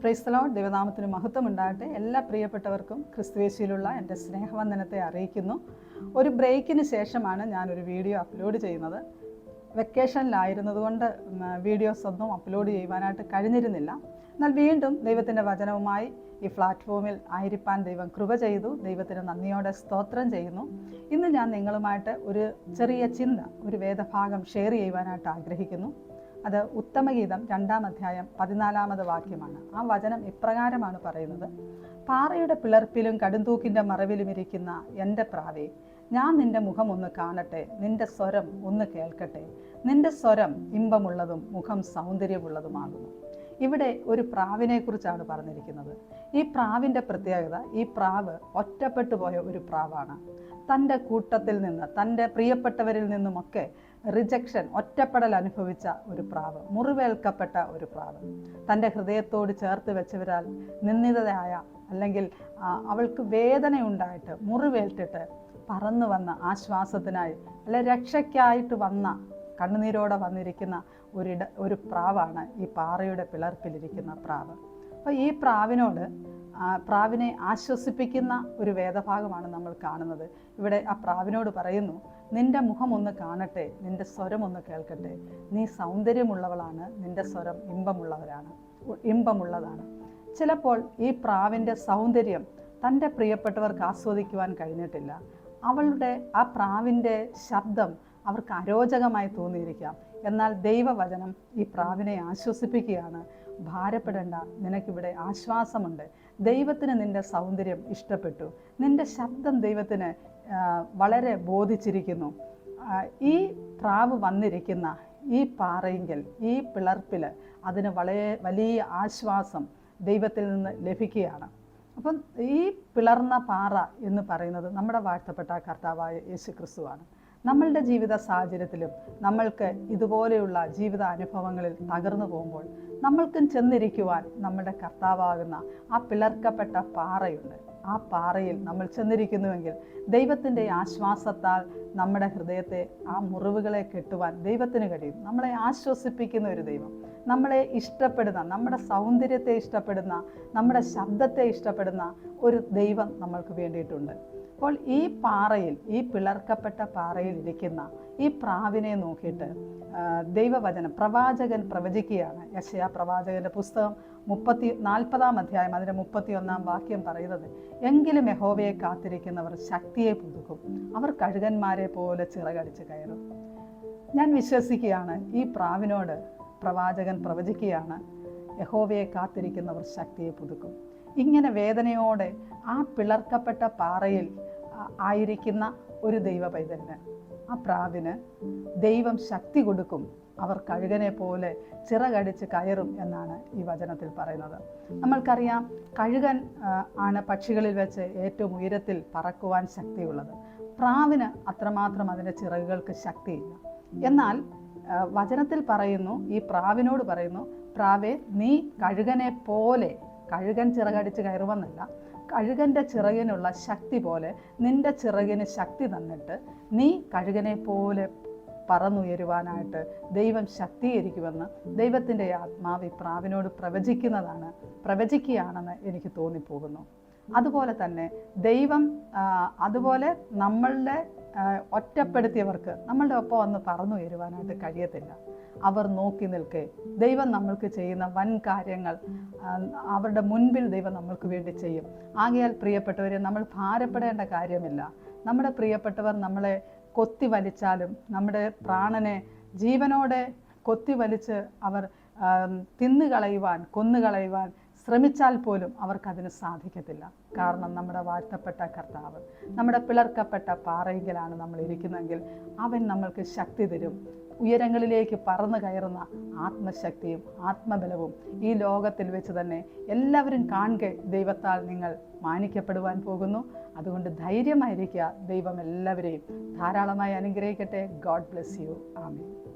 പ്രൈസ്തലോ ദൈവനാമത്തിന് മഹത്വം ഉണ്ടാകട്ടെ എല്ലാ പ്രിയപ്പെട്ടവർക്കും ക്രിസ്തുവേശിയിലുള്ള എന്റെ സ്നേഹവന്ദനത്തെ അറിയിക്കുന്നു. ഒരു ബ്രേക്കിന് ശേഷമാണ് ഞാനൊരു വീഡിയോ അപ്ലോഡ് ചെയ്യുന്നത്. വെക്കേഷനിലായിരുന്നതുകൊണ്ട് വീഡിയോസ് ഒന്നും അപ്ലോഡ് ചെയ്യുവാനായിട്ട് കഴിഞ്ഞിരുന്നില്ല. എന്നാൽ വീണ്ടും ദൈവത്തിന്റെ വചനവുമായി ഈ പ്ലാറ്റ്ഫോമിൽ ആയിരിപ്പാൻ ദൈവം കൃപ ചെയ്തു. ദൈവത്തിന് നന്ദിയോടെ സ്തോത്രം ചെയ്യുന്നു. ഇന്ന് ഞാൻ നിങ്ങളുമായിട്ട് ഒരു ചെറിയ ചിന്ത ഒരു വേദഭാഗം ഷെയർ ചെയ്യുവാനായിട്ട് ആഗ്രഹിക്കുന്നു. അത് ഉത്തമഗീതം രണ്ടാം അധ്യായം പതിനാലാമത് വാക്യമാണ്. ആ വചനം ഇപ്രകാരമാണ് പറയുന്നത്? പാറയുടെ പിളർപ്പിലും കടുന്തൂക്കിന്റെ മറവിലും ഇരിക്കുന്ന എന്റെ പ്രാവേ ഞാൻ നിന്റെ മുഖം ഒന്ന് കാണട്ടെ നിന്റെ സ്വരം ഒന്ന് കേൾക്കട്ടെ. നിന്റെ സ്വരം ഇമ്പമുള്ളതും മുഖം സൗന്ദര്യമുള്ളതുമാകുന്നു. ഇവിടെ ഒരു പ്രാവിനെ കുറിച്ചാണ് പറഞ്ഞിരിക്കുന്നത്. ഈ പ്രാവിന്റെ പ്രത്യേകത ഈ പ്രാവ് ഒറ്റപ്പെട്ടു പോയ ഒരു പ്രാവാണ്. തന്റെ കൂട്ടത്തിൽ നിന്ന് തന്റെ പ്രിയപ്പെട്ടവരിൽ നിന്നുമൊക്കെ റിജക്ഷൻ ഒറ്റപ്പെടൽ അനുഭവിച്ച ഒരു പ്രാവ് മുറിവേൽക്കപ്പെട്ട ഒരു പ്രാവ്. തന്റെ ഹൃദയത്തോട് ചേർത്ത് വെച്ചവരാൽ നിന്ദിതയായ അല്ലെങ്കിൽ അവൾക്ക് വേദനയുണ്ടായിട്ട് മുറിവേൽറ്റിട്ട് പറന്നു വന്ന ആശ്വാസത്തിനായി അല്ലെ രക്ഷയ്ക്കായിട്ട് വന്ന കണ്ണുനീരോടെ വന്നിരിക്കുന്ന ഒരിട ഒരു പ്രാവാണ് ഈ പാറയുടെ പിളർപ്പിലിരിക്കുന്ന പ്രാവ്. അപ്പോൾ ഈ പ്രാവിനോട് പ്രാവിനെ ആശ്വസിപ്പിക്കുന്ന ഒരു വേദഭാഗമാണ് നമ്മൾ കാണുന്നത്. ഇവിടെ ആ പ്രാവിനോട് പറയുന്നു നിന്റെ മുഖം ഒന്ന് കാണട്ടെ നിന്റെ സ്വരം ഒന്ന് കേൾക്കട്ടെ. നീ സൗന്ദര്യമുള്ളവളാണ് നിന്റെ സ്വരം ഇമ്പമുള്ളവരാണ് ഇമ്പമുള്ളതാണ്. ചിലപ്പോൾ ഈ പ്രാവിന്റെ സൗന്ദര്യം തന്റെ പ്രിയപ്പെട്ടവർക്ക് ആസ്വദിക്കുവാൻ കഴിഞ്ഞിട്ടില്ല. അവളുടെ ആ പ്രാവിന്റെ ശബ്ദം അവർക്ക് അരോചകമായി തോന്നിയിരിക്കാം. എന്നാൽ ദൈവവചനം ഈ പ്രാവിനെ ആശ്വസിപ്പിക്കുകയാണ്. ഭാരപ്പെടേണ്ട നിനക്കിവിടെ ആശ്വാസമുണ്ട്. ദൈവത്തിന് നിന്റെ സൗന്ദര്യം ഇഷ്ടപ്പെട്ടു. നിന്റെ ശബ്ദം ദൈവത്തിന് വളരെ ബോധിച്ചിരിക്കുന്നു. ഈ പ്രാവ് വന്നിരിക്കുന്ന ഈ പാറയെങ്കിൽ ഈ പിളർപ്പിൽ അതിന് വളരെ വലിയ ആശ്വാസം ദൈവത്തിൽ നിന്ന് ലഭിക്കുകയാണ്. അപ്പം ഈ പിളർന്ന പാറ എന്ന് പറയുന്നത് നമ്മുടെ വാഴ്ത്തപ്പെട്ട കർത്താവായ യേശു ക്രിസ്തുവാണ് നമ്മളുടെ ജീവിത സാഹചര്യത്തിലും നമ്മൾക്ക് ഇതുപോലെയുള്ള ജീവിത അനുഭവങ്ങളിൽ തകർന്നു പോകുമ്പോൾ നമ്മൾക്കും ചെന്നിരിക്കുവാൻ നമ്മുടെ കർത്താവാകുന്ന ആ പിളർക്കപ്പെട്ട പാറയുണ്ട്. ആ പാറയിൽ നമ്മൾ ചെന്നിരിക്കുന്നുവെങ്കിൽ ദൈവത്തിന്റെ ആശ്വാസത്താൽ നമ്മുടെ ഹൃദയത്തെ ആ മുറിവുകളെ കെട്ടുവാൻ ദൈവത്തിന് കഴിയും. നമ്മളെ ആശ്വസിപ്പിക്കുന്ന ഒരു ദൈവം നമ്മളെ ഇഷ്ടപ്പെടുന്ന നമ്മുടെ സൗന്ദര്യത്തെ ഇഷ്ടപ്പെടുന്ന നമ്മുടെ ശബ്ദത്തെ ഇഷ്ടപ്പെടുന്ന ഒരു ദൈവം നമ്മൾക്ക് വേണ്ടിയിട്ടുണ്ട്. അപ്പോൾ ഈ പാറയിൽ ഈ പിളർക്കപ്പെട്ട പാറയിൽ ഇരിക്കുന്ന ഈ പ്രാവിനെ നോക്കിയിട്ട് ദൈവവചനം പ്രവാചകൻ പ്രവചിക്കുകയാണ്. യശയാ പ്രവാചകന്റെ പുസ്തകം മുപ്പത്തി നാൽപ്പതാം അധ്യായം അതിന്റെ മുപ്പത്തി ഒന്നാം വാക്യം പറയുന്നത് എങ്കിലും യഹോവയെ കാത്തിരിക്കുന്നവർ ശക്തിയെ പുതുക്കും. അവർ കഴുകന്മാരെ പോലെ ചിറകടിച്ച് കയറും. ഞാൻ വിശ്വസിക്കുകയാണ് ഈ പ്രാവിനോട് പ്രവാചകൻ പ്രവചിക്കുകയാണ് യഹോവയെ കാത്തിരിക്കുന്നവർ ശക്തിയെ പുതുക്കും. ഇങ്ങനെ വേദനയോടെ ആ പിളർക്കപ്പെട്ട പാറയിൽ ആയിരിക്കുന്ന ഒരു ദൈവ പൈതലിന് ആ പ്രാവിന് ദൈവം ശക്തി കൊടുക്കും. അവർ കഴുകനെ പോലെ ചിറകടിച്ച് കയറും എന്നാണ് ഈ വചനത്തിൽ പറയുന്നത്. നമ്മൾക്കറിയാം കഴുകൻ ആണ് പക്ഷികളിൽ വെച്ച് ഏറ്റവും ഉയരത്തിൽ പറക്കുവാൻ ശക്തിയുള്ളത്. പ്രാവിന് അത്രമാത്രം അതിന്റെ ചിറകുകൾക്ക് ശക്തിയില്ല. എന്നാൽ വചനത്തിൽ പറയുന്നു ഈ പ്രാവിനോട് പറയുന്നു പ്രാവേ നീ കഴുകനെ പോലെ കഴുകൻ ചിറകടിച്ച് കയറുമെന്നല്ല കഴുകന്റെ ചിറകിനുള്ള ശക്തി പോലെ നിന്റെ ചിറകിന് ശക്തി തന്നിട്ട് നീ കഴുകനെ പോലെ പറന്നുയരുവാനായിട്ട് ദൈവം ശക്തീകരിക്കുമെന്ന് ദൈവത്തിന്റെ ആത്മാവ് പ്രാവിനോട് പ്രവചിക്കുന്നതാണ് പ്രവചിക്കുകയാണെന്ന് എനിക്ക് തോന്നിപ്പോകുന്നു. അതുപോലെ തന്നെ ദൈവം അതുപോലെ നമ്മളുടെ ഒറ്റപ്പെടുത്തിയവർക്ക് നമ്മളുടെ ഒപ്പം ഒന്ന് പറന്നു വരുവാനായിട്ട് കഴിയത്തില്ല. അവർ നോക്കി നിൽക്കേ. ദൈവം നമ്മൾക്ക് ചെയ്യുന്ന വൻ കാര്യങ്ങൾ അവരുടെ മുൻപിൽ ദൈവം നമ്മൾക്ക് വേണ്ടി ചെയ്യും. ആകയാൽ പ്രിയപ്പെട്ടവരെ നമ്മൾ ഭാരപ്പെടേണ്ട കാര്യമില്ല. നമ്മുടെ പ്രിയപ്പെട്ടവർ നമ്മളെ കൊത്തി വലിച്ചാലും നമ്മുടെ പ്രാണനെ ജീവനോടെ കൊത്തി വലിച്ച് അവർ തിന്നുകളയുവാൻ കൊന്നുകളയുവാൻ ശ്രമിച്ചാൽ പോലും അവർക്കതിന് സാധിക്കത്തില്ല. കാരണം നമ്മുടെ വാഴ്ത്തപ്പെട്ട കർത്താവ് നമ്മുടെ പിളർക്കപ്പെട്ട പാറയെങ്കിലാണ് നമ്മൾ ഇരിക്കുന്നതെങ്കിൽ അവൻ നമ്മൾക്ക് ശക്തി തരും. ഉയരങ്ങളിലേക്ക് പറന്നു കയറുന്ന ആത്മശക്തിയും ആത്മബലവും ഈ ലോകത്തിൽ വെച്ച് തന്നെ എല്ലാവരും കാണുക ദൈവത്താൽ നിങ്ങൾ മാനിക്കപ്പെടുവാൻ പോകുന്നു. അതുകൊണ്ട് ധൈര്യമായിരിക്കുക ദൈവം എല്ലാവരെയും. ധാരാളമായി അനുഗ്രഹിക്കട്ടെ. God bless you. ആമേൻ.